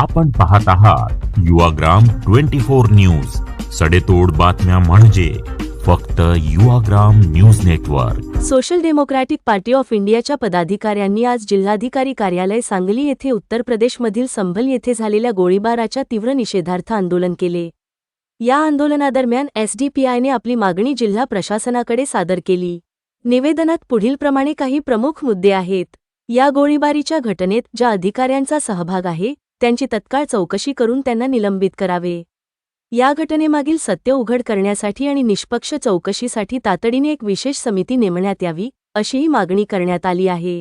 आपण पाहत आहात युवाग्राम ट्वेंटी फोर न्यूज. सडेतोड बातम्या म्हणजे फक्त Yuvagram news network. Social Democratic Party of इंडियाच्या पदाधिकाऱ्यांनी आज जिल्हाधिकारी कार्यालय सांगली येथे उत्तर प्रदेशमधील संभल येथे झालेल्या गोळीबाराच्या तीव्र निषेधार्थ आंदोलन केले. या आंदोलनादरम्यान एसडीपीआयने आपली मागणी जिल्हा प्रशासनाकडे सादर केली. निवेदनात पुढीलप्रमाणे काही प्रमुख मुद्दे आहेत. या गोळीबारीच्या घटनेत ज्या अधिकाऱ्यांचा सहभाग आहे त्यांची तत्काळ चौकशी करून त्यांना निलंबित करावे. या घटनेमागील सत्य उघड करण्यासाठी आणि निष्पक्ष चौकशीसाठी तातडीने एक विशेष समिती नेमण्यात यावी अशीही मागणी करण्यात आली आहे.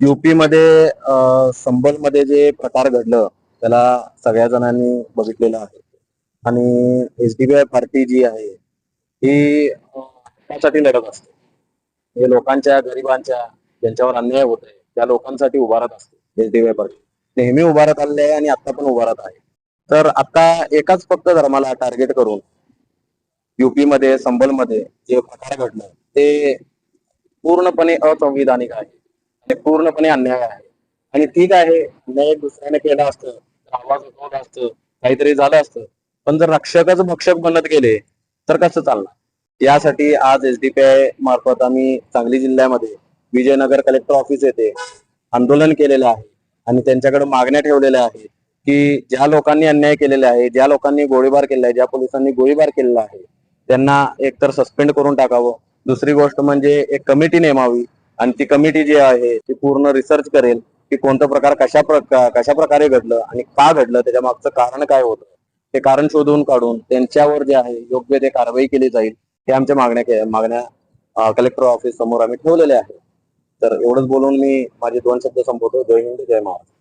युपीमध्ये संबलमध्ये मध्ये मध्ये जे प्रकार घडलं त्याला सगळ्या जणांनी बघितलेलं आहे. आणि एसडीबीआय पार्टी जी आहे ही त्यासाठी लढत असते. हे लोकांच्या गरिबांच्या ज्यांच्यावर अन्याय होत आहे त्या लोकांसाठी उभारत असते. एसडीबीआय पार्टी नेहमी उभारत आले आहे आणि आता पण उभारत आहे. तर आता एकाच फक्त धर्माला टार्गेट करून युपीमध्ये मध्ये संबलमध्ये जे प्रकार घडलं ते पूर्णपणे असंविधानिक आहे. आणि पूर्णपणे अन्याय आहे. आणि ठीक आहे अन्याय दुसऱ्याने केला असतं आवाज उठवला असतं काहीतरी झालं असतं. पण जर रक्षकच भक्षक बनत गेले तर कसं चालणार? यासाठी आज एस डीपीआय मार्फत आम्ही सांगली जिल्ह्यामध्ये विजयनगर कलेक्टर ऑफिस येथे आंदोलन केलेलं आहे आणि त्यांच्याकडे मागण्या ठेवलेल्या आहेत की ज्या लोकांनी अन्याय केलेला आहे ज्या लोकांनी गोळीबार केलेला आहे ज्या पोलिसांनी गोळीबार केलेला आहे त्यांना एकतर सस्पेंड करून टाकावं. दुसरी गोष्ट म्हणजे एक कमिटी नेमावी आणि ती कमिटी जी आहे ती पूर्ण रिसर्च करेल की कोणतं प्रकार कशा प्रकार कशा प्रकारे घडलं आणि का घडलं त्याच्या मागचं कारण काय होतं. ते कारण शोधून काढून त्यांच्यावर जे आहे योग्य ते कारवाई केली जाईल हे आमच्या मागण्या मागण्या कलेक्टर ऑफिस समोर आम्ही ठेवलेल्या आहेत तर एवढंच बोलून मी माझे दोन शब्द संपवतो. जय हिंद जय महाराष्ट्र.